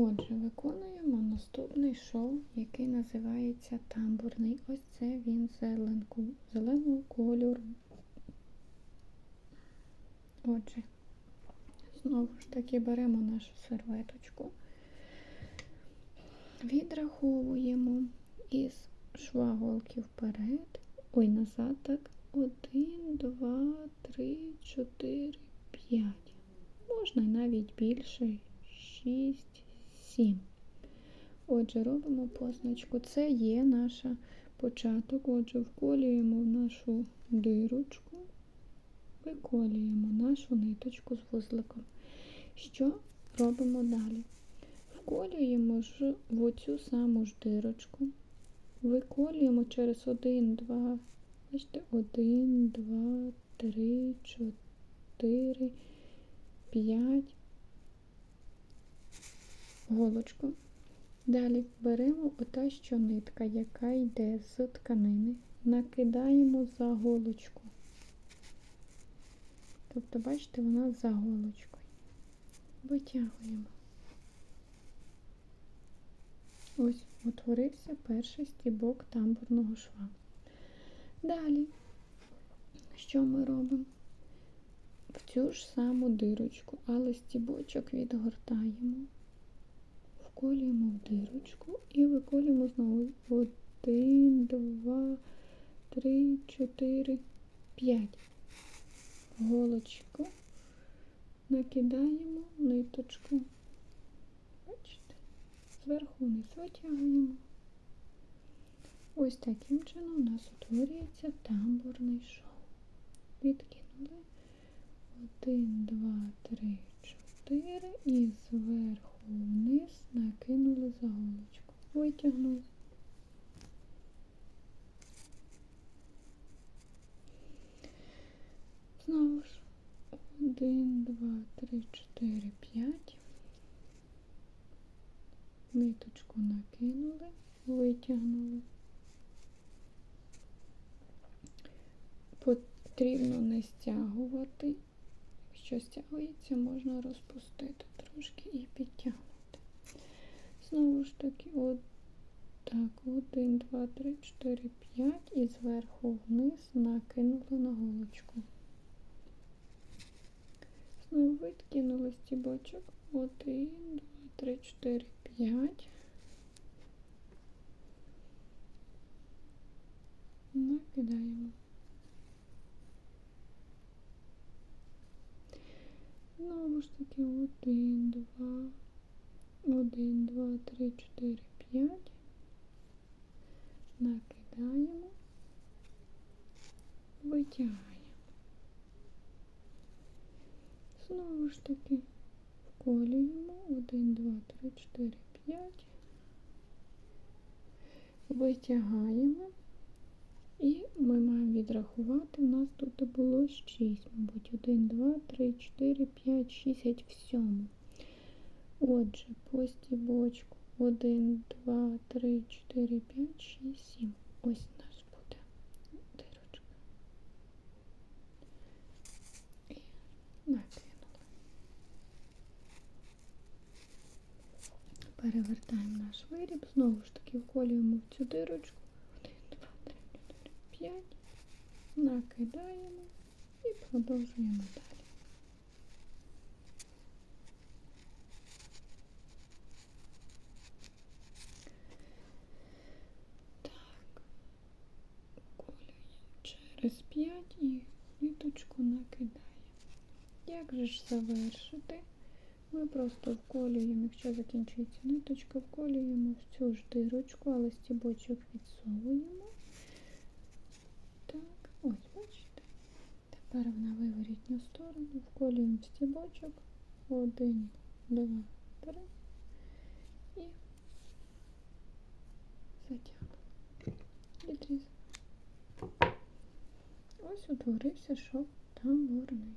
Отже, виконуємо наступний шов, який називається тамбурний. Ось це він зеленку, зеленого кольору. Отже, знову ж таки беремо нашу серветочку, відраховуємо із шва голки вперед, ой, назад, так, один, два, три, чотири, п'ять. Можна навіть більше, шість, сім. Отже, робимо позначку. Це є наша початок. Отже, вколюємо в нашу дирочку, виколюємо нашу ниточку з вузликом. Що робимо далі? Вколюємо ж в оцю саму ж дирочку, виколюємо через 1, 2, бачите, 1, 2, 3, 4, 5 голочку. Далі беремо ота що нитка, яка йде з тканини, накидаємо за голочку. Тобто, бачите, вона за голочкою. Витягуємо. Ось утворився перший стібок тамбурного шва. Далі, що ми робимо? В цю ж саму дирочку, але стібочок відгортаємо, вколюємо в дирочку і виколюємо знову один, два, три, чотири, п'ять. Голочку накидаємо ниточку. Бачите? Зверху вниз витягуємо. Ось таким чином у нас утворюється тамбурний шов. Відкинули. Один, два, три, 3, 4, 5. Ниточку накинули, витягнули. Потрібно не стягувати. Якщо стягується, можна розпустити трошки і підтягнути. Знову ж таки, от, так, 1, 2, 3, 4, 5 і зверху вниз накинули на голочку. Стібочок. Один, два, три, чотири, п'ять. Накидаємо. Знову ж таки один, два, один, два, три, чотири, п'ять. Накидаємо, витягаємо. Знову ж таки вколюємо один, два, три, чотири, п'ять. Витягаємо. І ми маємо відрахувати. У нас тут було 6, мабуть, 1, 2, 3, 4, 5, 6, геть в сьому. Отже, по стібочку 1, 2, 3, 4, 5, 6, 7. Ось у нас буде дирочка. І накинули. Перевертаємо наш виріб, знову ж таки вколюємо в цю дирочку. 1, 2, 3, 4, 5, накидаємо і продовжуємо далі. Так, колюємо через 5 і ниточку накидаємо. Як же ж завершити? Ми просто вколюємо, якщо закінчується ниточка, вколюємо в цю ж дирочку, але стібочок відсовуємо. Так, ось, бачите. Тепер на виворітню сторону вколюємо в стібочок. Один, два, три і затягнемо. Відрізаємо. Ось утворився шов тамбурний.